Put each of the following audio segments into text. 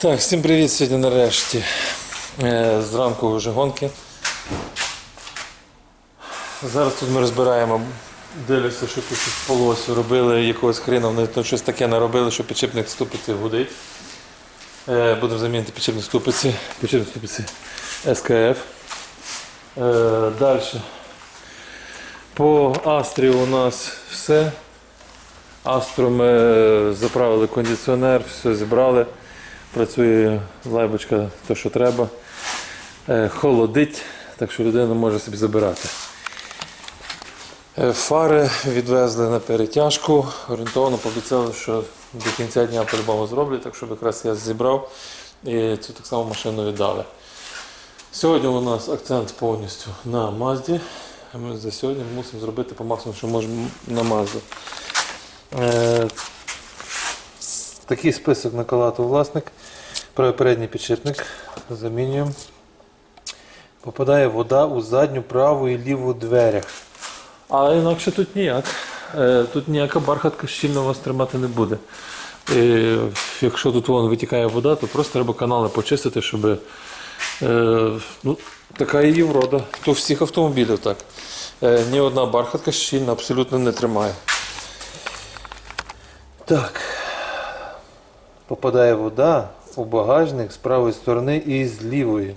Так, всім привіт сьогодні нарешті. Е, Зранку вже гонки. Зараз тут ми розбираємо, дивлюся, що тут полосю робили якогось хрена, вони там щось таке наробили, що підшипник ступиці гудить. Е, Будемо замінити підшипник ступиці, підшипник ступиці СКФ. Е, Далі. По Астрі у нас все. Астру ми заправили кондиціонер, все зібрали. Працює лайбочка, то що треба. Е, Холодить, так що людина може собі забирати. Е, Фари відвезли на перетяжку. Орієнтовно пообіцяли, що до кінця дня по-любому зроблять, так що якраз я зібрав і цю так само машину віддали. Сьогодні у нас акцент повністю на Мазді. Ми за сьогодні мусимо зробити по максимуму, що можемо на Мазду. Е, Такий список накалату власник. Передній підшипник. Замінюємо. Попадає вода у задню, праву і ліву дверях. А інакше тут ніяк. Е, Тут ніяка бархатка щільно вас тримати не буде. Е, Якщо тут вон витікає вода, то просто треба канали почистити, щоб. е, Ну, така її врода. То всіх автомобілів так. Е, Ні одна бархатка щільно абсолютно не тримає. Так. Попадає вода у багажник з правої сторони і з лівої.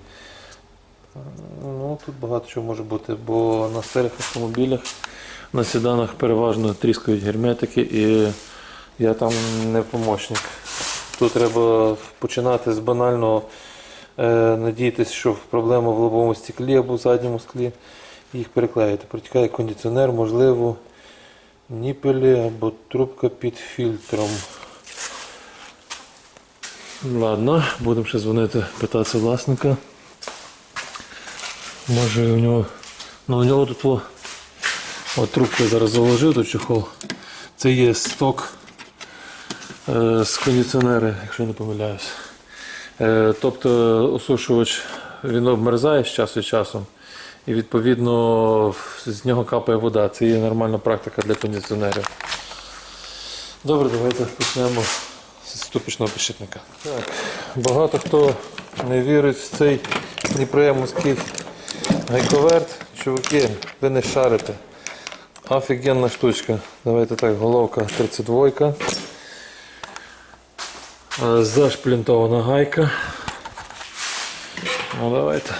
Ну, тут багато чого може бути, бо на старих автомобілях, на седанах переважно тріскають герметики і я там не помощник. Тут треба починати з банального е, надіятися, що проблема в лобовому стеклі або в задньому склі. Їх переклеїти. Протікає кондиціонер, можливо, ніпелі або трубка під фільтром. Ладно, будемо ще дзвонити, питатися власника. Може у нього. Ну у нього тут от трубку я зараз заложив тут чехол. Це є сток е, з кондиціонера, якщо я не помиляюсь. Е, тобто осушувач він обмерзає з часу від часу. І відповідно з нього капає вода. Це є нормальна практика для кондиціонерів. Добре, давайте почнемо ступічного підшипника. Так, багато хто не вірить в цей неприємний гайковерт. Чуваки, ви не шарите. Офігенна штучка. Давайте так, головка 32. Е, Зашплінтована гайка. Ну давайте.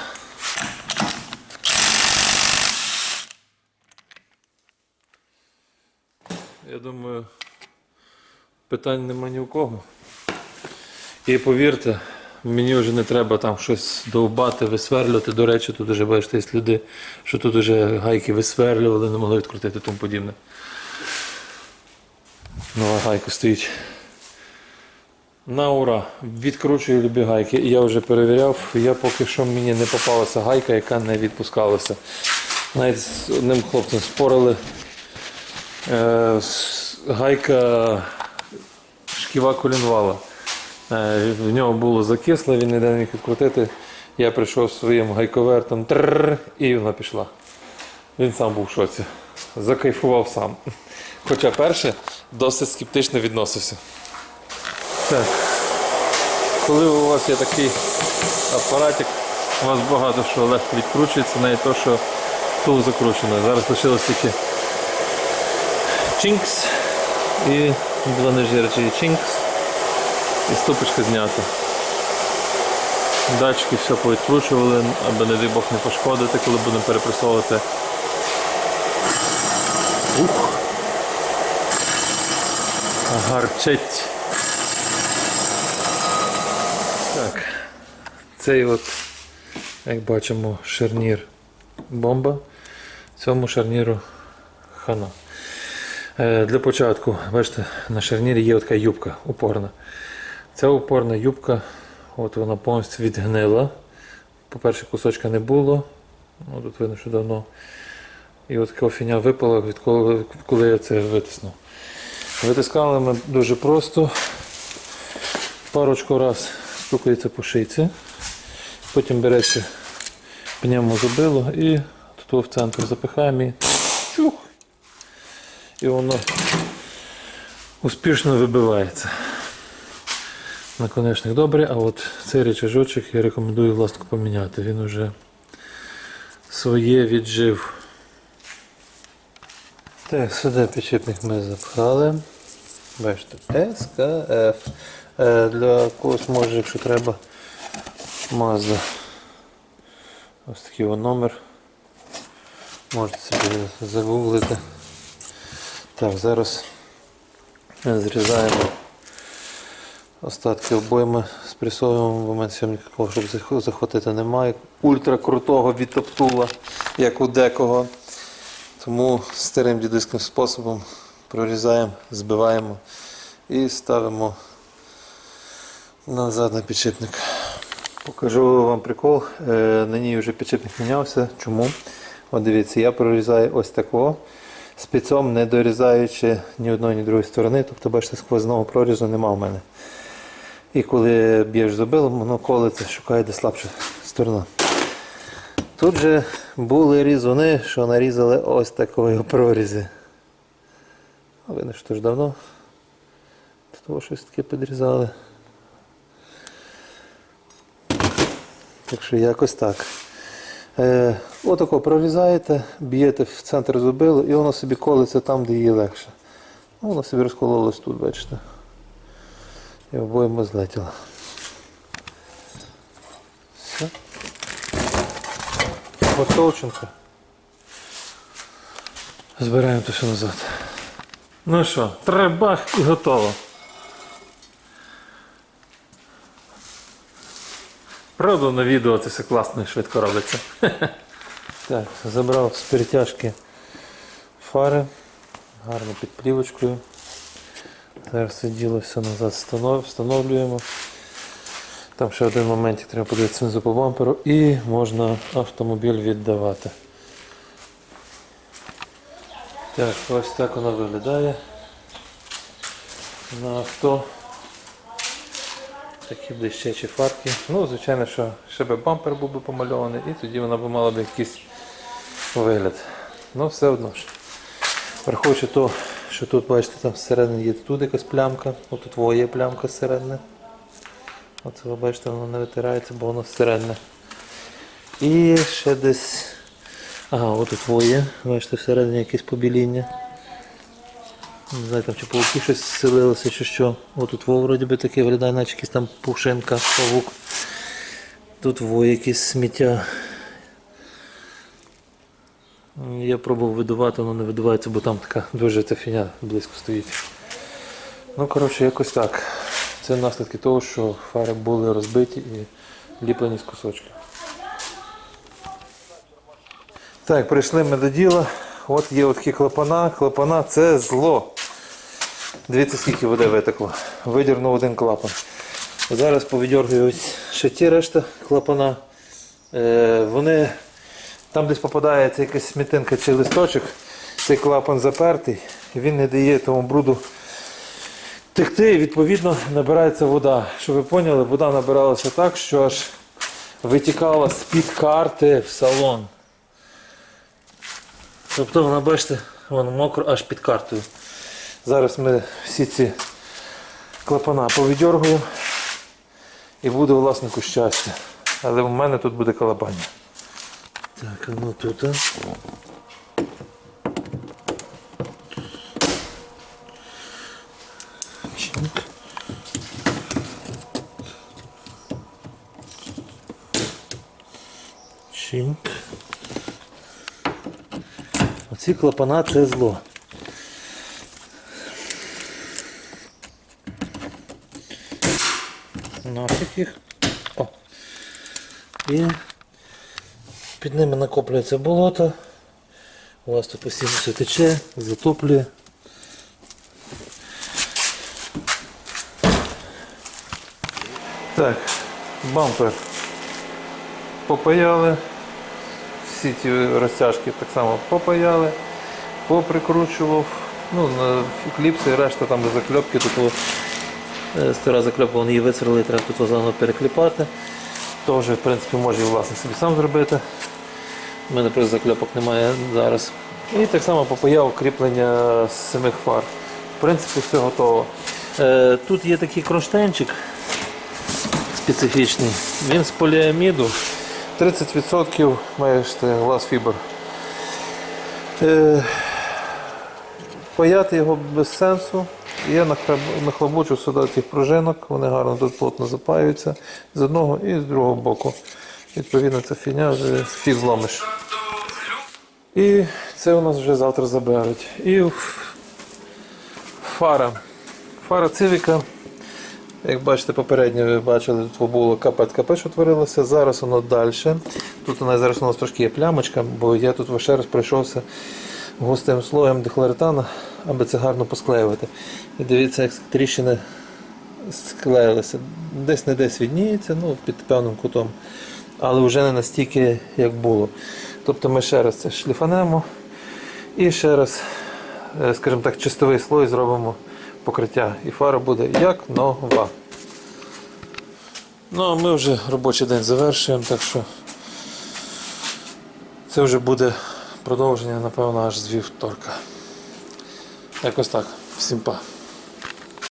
Я думаю, питань нема ні у кого. І повірте, мені вже не треба там щось довбати, висверлювати. До речі, тут вже бачите, є люди, що тут вже гайки висверлювали, не могли відкрутити тому подібне. Нова гайка стоїть. На ура! Відкручую любі гайки. Я вже перевіряв, я поки що мені не попалася гайка, яка не відпускалася. Навіть з одним хлопцем спорили. Е, гайка шківа колінвала. Е, В нього було закисло, він не міг відкрутити. Я прийшов своїм гайковертом трррр, і вона пішла. Він сам був в шоці. Закайфував сам. Хоча перше досить скептично відносився. Так. Коли у вас є такий апаратик, у вас багато що легко відкручується, навіть то, що тул закручено. Зараз лишилось тільки Чинкс і два нержавчі Чинкс і ступочка знята. Датчики все повідкручували, аби не дай Бог не пошкодити, коли будемо перепресовувати. Ух! Гарчить. Так. Цей от, як бачимо, шарнір бомба. Цьому шарніру хана. Е, Для початку, бачите, на шарнірі є така юбка упорна. Ця упорна юбка, от вона повністю відгнила. По-перше, кусочка не було. Ну, тут видно, що давно. І от така фіня випала, відколи коли я це витиснув. Витискали ми дуже просто. Парочку раз стукається по шийці. Потім береться пневмозубило і тут в центр запихаємо і. І воно успішно вибивається. наконечник добрий, а от цей речажочок я рекомендую власнику поміняти. Він уже своє віджив. Так, сюди підшипник ми запхали. Бачите, СКФ. Е, Для когось може, якщо треба, Mazda. Ось такий номер. Можете собі загуглити. Так, зараз зрізаємо остатки обойми, спресовуємо, в мене сьогодні щоб захватити немає. Ультра крутого відтоптула, як у декого. Тому старим дідуським способом прорізаємо, збиваємо і ставимо назад на підшипник. Покажу вам прикол. Е, На ній вже підшипник мінявся. Чому? От дивіться, я прорізаю ось такого, спецом не дорізаючи ні одної, ні другої сторони. Тобто, бачите, сквозного прорізу нема в мене. І коли б'єш зубилом, воно колиться, шукає де слабша сторона. Тут же були різуни, що нарізали ось такої прорізи. А видно, що ж давно. Того щось таке підрізали. Так що якось так. Е, отако прорізаєте, б'єте в центр зубилу і воно собі колиться там, де її легше. Ну, Воно собі розкололось тут, бачите. І обоємо злетіло. Все. Готовченко. Збираємо то все назад. Ну що, требах і готово. Правда, на відео це все класно і швидко робиться. Так, забрав з перетяжки фари, гарно під плівочкою. Зараз це діло все назад встановлюємо. Там ще один момент, треба подивитися знизу по бамперу і можна автомобіль віддавати. Так, ось так воно виглядає на авто. Такі блищачі фарки. Ну, звичайно, що ще би бампер був би помальований і тоді вона б мала б якийсь вигляд. Ну, все одно ж. Враховуючи то, що тут, бачите, там всередині є тут якась плямка, отут во є плямка зсередини. Оце ви бачите, воно не витирається, бо воно зсередине. І ще десь. Ага, отут во є, бачите, всередині якесь побіління. Не знаю, там чи пауки щось зселилося, чи що. Отут во вроді би таке виглядає, наче якась там пушинка, павук. Тут во якесь сміття. Я пробував видувати, воно не видувається, бо там така дуже ця фіня близько стоїть. Ну, коротше, якось так. Це наслідки того, що фари були розбиті і ліплені з кусочків. Так, прийшли ми до діла. От є такі клапана. Клапана це зло. Дивіться, скільки води витекло. Видірнув один клапан. Зараз повідьоргую ще ті решта клапана. Е, вони там десь попадається якась смітинка чи листочок, цей клапан запертий, він не дає тому бруду текти, і відповідно набирається вода. Щоб ви поняли, вода набиралася так, що аж витікала з-під карти в салон. Тобто вона, бачите, воно мокро аж під картою. Зараз ми всі ці клапана повідьоргуємо і буде власнику щастя. Але в мене тут буде колобання. Так, ну тут. а. Оці клапана це зло. Нафіг їх. О. І під ними накоплюється болото. У вас тут постійно все тече, затоплює. Так, бампер попаяли. Всі ці розтяжки так само попаяли, поприкручував. Ну, кліпси і решта там закльопки, тут о, е, стара закльопка, вони її висрали, треба тут заново перекліпати. Теж, в принципі, може власник собі сам зробити. У мене просто закльопок немає зараз. І так само попаяв кріплення з самих фар. В принципі, все готово. Е, тут є такий кронштейнчик. специфічний. Він з поліаміду. 30% маєте глаз фібр. Е, паяти його без сенсу. Я нахлобучу сюди цих пружинок, вони гарно тут плотно запаюються з одного і з другого боку. Відповідно, ця фігня вже фіг зломиш. І це у нас вже завтра заберуть. І фара. Фара цивіка. Як бачите, попередньо ви бачили, тут було капець капець, що творилося. Зараз воно далі. Тут у нас зараз у нас трошки є плямочка, бо я тут ще раз пройшовся густим слоєм дехлоретана, аби це гарно посклеювати. І дивіться, як тріщини склеїлися. Десь не десь відніється, ну, під певним кутом, але вже не настільки, як було. Тобто ми ще раз це шліфанемо і ще раз, е, скажімо так, чистовий слой зробимо покриття. І фара буде як нова. Ну, а ми вже робочий день завершуємо, так що це вже буде продовження, напевно, аж з вівторка. Якось так. Всім па.